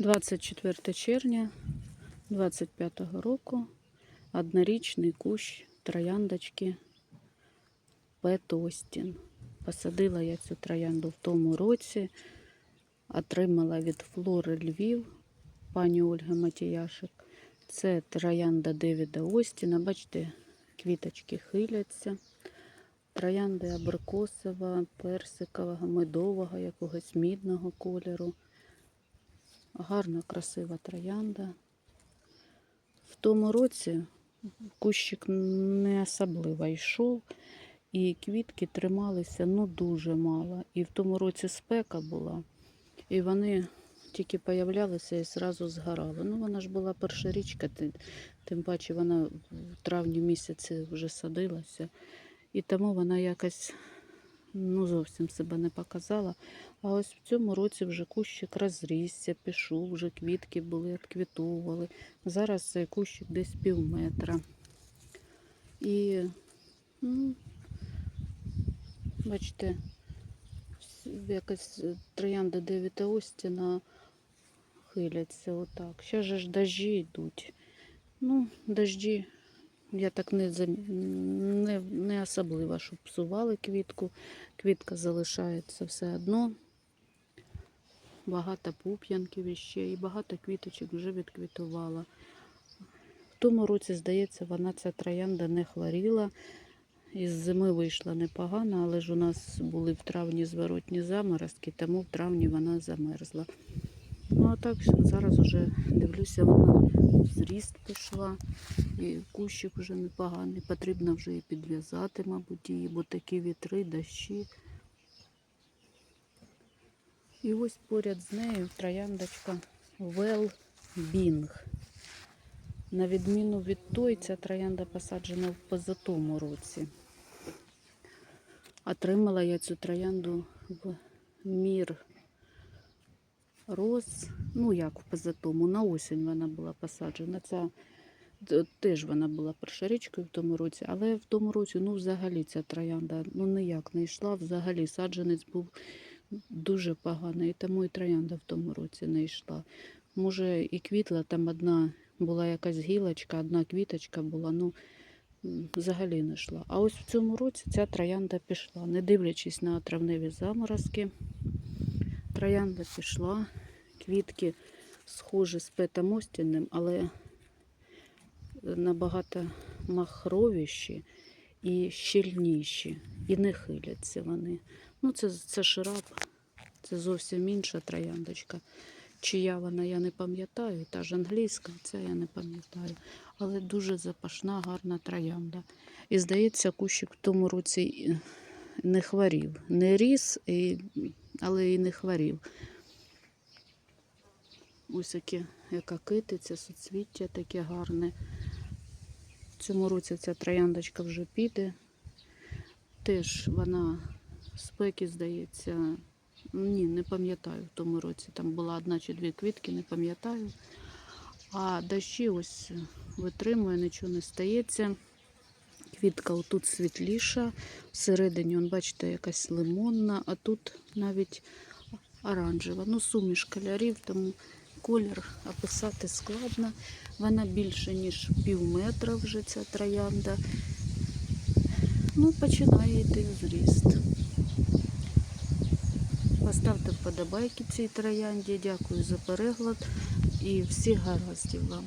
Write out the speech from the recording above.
24 червня 25 року. Однорічний кущ трояндочки Пет Остін. Посадила я цю троянду в тому році. Отримала від Флори Львів пані Ольга Матіяшик. Це троянда Девіда Остіна. Бачите, квіточки хиляться. Троянди абрикосова, персикового, медового, якогось мідного кольору. Гарна, красива троянда. В тому році кущик не особливо йшов, і квітки трималися ну дуже мало. І в тому році спека була, і вони тільки появлялися і зразу згорали. Ну, вона ж була перша річка, тим паче вона в травні місяці вже садилася. І тому вона якось ну, зовсім себе не показала. А ось в цьому році вже кущик розрісся, пішов, вже квітки були, відквітовували. Зараз цей кущик десь пів метра. І, ну, бачите, е, троянда Девіта Остіна хиляться отак. Ще ж дожді йдуть. Ну, дожді, я так не, не, не особливо, щоб псували квітку. Квітка залишається все одно. Багато пуп'янків іще і багато квіточок вже відквітувала. В тому році, здається, вона ця троянда не хворіла. Із зими вийшла непогано, але ж у нас були в травні зворотні заморозки, тому в травні вона замерзла. Ну а так зараз вже дивлюся, вона зріст пішла, і кущик вже непоганий. Потрібно вже і підв'язати, мабуть, її, бо такі вітри, дощі. І ось поряд з нею трояндочка Well Bing. На відміну від той, ця троянда посаджена в позатому році. Отримала я цю троянду в мір роз. Ну, як в позатому, на осінь вона була посаджена. Ця теж вона була першорічкою в тому році, але в тому році, ну, взагалі ця троянда ну ніяк не йшла. Взагалі саджанець був дуже поганий, і тому і троянда в тому році не йшла. Може, і квітла там одна була якась гілочка, одна квіточка була, ну взагалі не йшла. А ось в цьому році ця троянда пішла, не дивлячись на травневі заморозки. Троянда пішла, квітки схожі з петом Остінним, але набагато махровіші і щільніші, і не хиляться вони. Ну, це, це ширап, це зовсім інша трояндочка. Чия вона, я не пам'ятаю, та ж англійська, це я не пам'ятаю. Але дуже запашна, гарна троянда. І здається, кущик в тому році не хворів. Не ріс, і, але і не хворів. Ось яке, яка китиця, суцвіття таке гарне. В цьому році ця трояндочка вже піде. Теж вона спеки, здається, ні, не пам'ятаю в тому році. Там була одна чи дві квітки, не пам'ятаю. А дощі ось витримує, нічого не стається. Квітка отут світліша, всередині, он, бачите, якась лимонна, а тут навіть оранжева. Ну, суміш кольорів, тому колір описати складно. Вона більше, ніж пів метра вже ця троянда. Ну, починає йти зріст. Поставте вподобайки цій троянді. Дякую за перегляд і всіх гараздів вам.